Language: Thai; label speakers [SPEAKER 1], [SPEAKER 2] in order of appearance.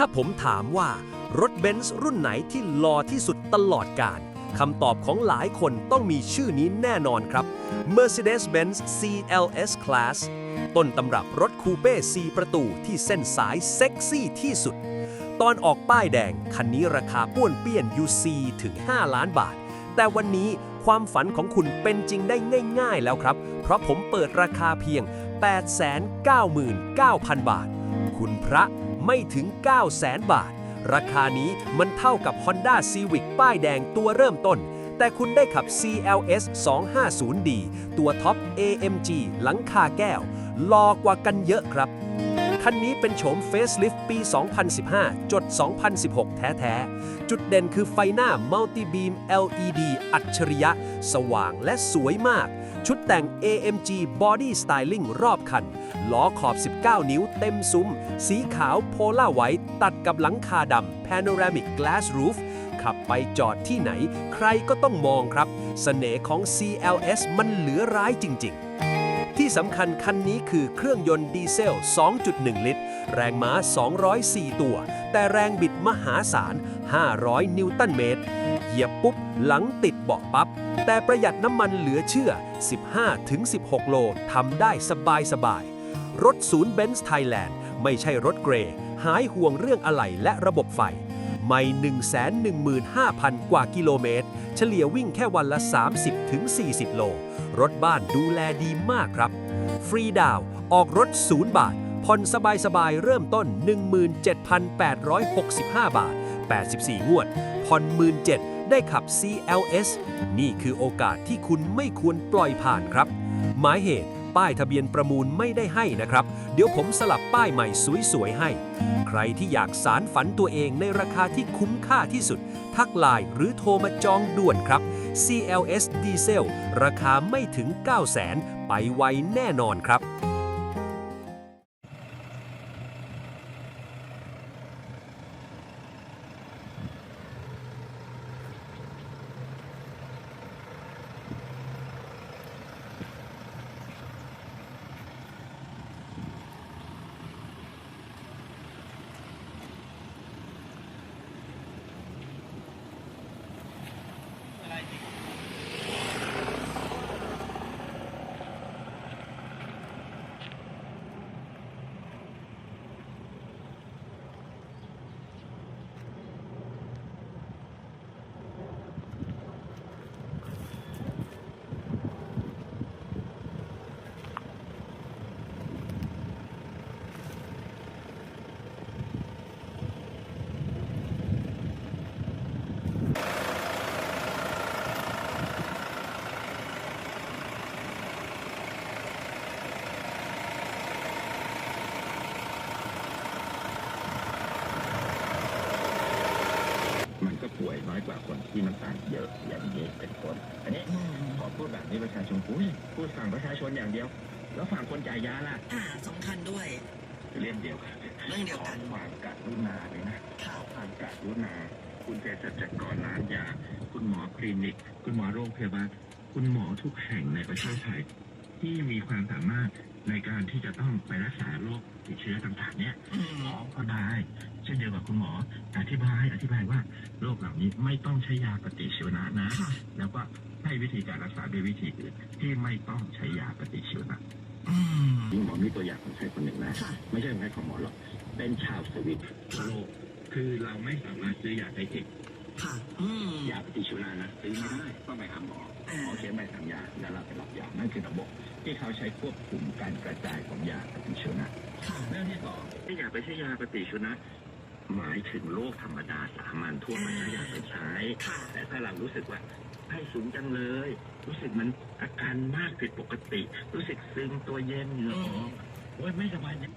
[SPEAKER 1] ถ้าผมถามว่ารถเบนซ์รุ่นไหนที่หล่อที่สุดตลอดกาลคำตอบของหลายคนต้องมีชื่อนี้แน่นอนครับ Mercedes-Benz CLS Class ต้นตำรับรถคูเป้4ประตูที่เส้นสายเซ็กซี่ที่สุด ตอนออกป้ายแดง คันนี้ราคาป้วนเปี้ยนยูซีถึง 5 ล้านบาท แต่วันนี้ความฝันของคุณเป็นจริงได้ง่าย ๆ แล้วครับ เพราะผมเปิดราคาเพียง 899,000 บาท คุณพระ ไม่ถึง 900,000 บาท ราคานี้มันเท่ากับ Honda Civic ป้ายแดงตัวเริ่มต้น แต่คุณได้ขับ CLS 250D ตัวท็อป AMG หลังคาแก้วรอกว่ากันเยอะครับ คันนี้เป็นโฉม Facelift ปี 2015 จด 2016 แท้ ๆ จุดเด่นคือไฟหน้า Multi Beam LED อัจฉริยะ สว่างและสวยมาก ชุดแต่ง AMG Body Styling รอบคัน ล้อขอบ 19 นิ้วเต็มซุ้ม สีขาวโพล่าไวท์ตัดกับหลังคาดำ Panoramic Glass Roof ขับไปจอดที่ไหน ใครก็ต้องมองครับเสน่ห์ของ CLS มันเหลือร้ายจริง ๆที่สำคัญคันนี้คือเครื่องยนต์ดีเซล 2.1 ลิตร แรงม้า 204 ตัว แต่แรงบิดมหาศาล 500 นิวตันเมตร เหยียบปุ๊บ หลังติดเบาะปับ๊บ แต่ประหยัดน้ำมันเหลือเชื่อ 15-16 โลทำได้สบายๆรถศูนย์เบนซ์ไทยแลนด์ไม่ใช่รถเกรย์หายห่วงเรื่องอะไหล่และระบบไฟ ไม่ 115,000 กว่ากิโลเมตร เฉลี่ยวิ่งแค่วันละ 30-40 โล รถบ้านดูแลดีมากครับ ฟรีดาวน์ออกรถ 0 บาทผ่อนสบายๆ เริ่มต้น 17,865 บาท 84 งวดผ่อน17,000 ได้ขับ CLS นี่คือโอกาสที่คุณไม่ควรปล่อยผ่านครับ หมายเหตุป้ายทะเบียนประมูลไม่ได้ให้นะครับ เดี๋ยวผมสลับป้ายใหม่สวยๆให้ ใครที่อยากสารฝันตัวเองในราคาที่คุ้มค่าที่สุด ทักไลน์หรือโทรมาจองด่วนครับ CLS Diesel ราคาไม่ถึง 900,000 ไปไวแน่นอนครับ
[SPEAKER 2] ป่วยน้อยกว่าคนที่น้ำตาลเยอะอย่างนี้เป็นต้นอันนี้ขอพูดแบบนี้ประชาชนอุ้ยพูดฝั่งประชาชนอย่างเดียว แล้วฝั่งคนจ่ายยาล่ะ
[SPEAKER 3] อ่าสำคัญด้วย
[SPEAKER 2] เรื่องเดียวกัน
[SPEAKER 3] เรื่องเดียวกัน
[SPEAKER 2] ขอความกรุณาเลยนะขอความกรุณาคุณเภสัชกรร้านยา คุณหมอคลินิก คุณหมอโรงพยาบาลคุณหมอทุกแห่งในประเทศไทยที่มีความสามารถ ในการที่จะต้องไปรักษาโรคติดเชื้อต่างๆ เนี่ย
[SPEAKER 3] อืม
[SPEAKER 2] หมอก็ได้ เช่นเดียวกับคุณหมออธิบายอธิบายว่าโรคเหล่านี้ไม่ต้องใช้ยาปฏิชีวนะนะ
[SPEAKER 3] ค่ะ
[SPEAKER 2] แล้วก็ให้วิธีการรักษาด้วยวิธีอื่นที่ไม่ต้องใช้ยาปฏิชีวนะ
[SPEAKER 3] อืม
[SPEAKER 2] ยิ่งหมอมีตัวอย่างคนไข้คนหนึ่งนะ
[SPEAKER 3] ค่ะ
[SPEAKER 2] ไม่ใช่คนไข้ของหมอหรอก เป็นชาวสวิตทั่วโลกคือเราไม่สามารถซื้อยาไทยติด
[SPEAKER 3] ค่ะ อืม
[SPEAKER 2] ยาปฏิชีวนะนะซื้อไม่ได้ต้องไปหาหมอ
[SPEAKER 3] อ่า
[SPEAKER 2] หมอเขียนใบสั่งยาแล้วเราไปรับยานั่นคือระบบที่เขาใช้ควบคุมการกระจายของยาปฏิชีวนะ
[SPEAKER 3] ค่ะ
[SPEAKER 2] เรื่องที่สองที่อยากไปใช้ยาปฏิชีวนะหมายถึงโรคธรรมดาสามัญทั่วไปที่อยากไปใช้
[SPEAKER 3] ค่ะ
[SPEAKER 2] แต่ถ้าเรารู้สึกว่าให้สูงจังเลย รู้สึกมันอาการมากผิดปกติ รู้สึกซึมตัวเย็นเหงื่อออกโอ้ยไม่สบายเนี่ย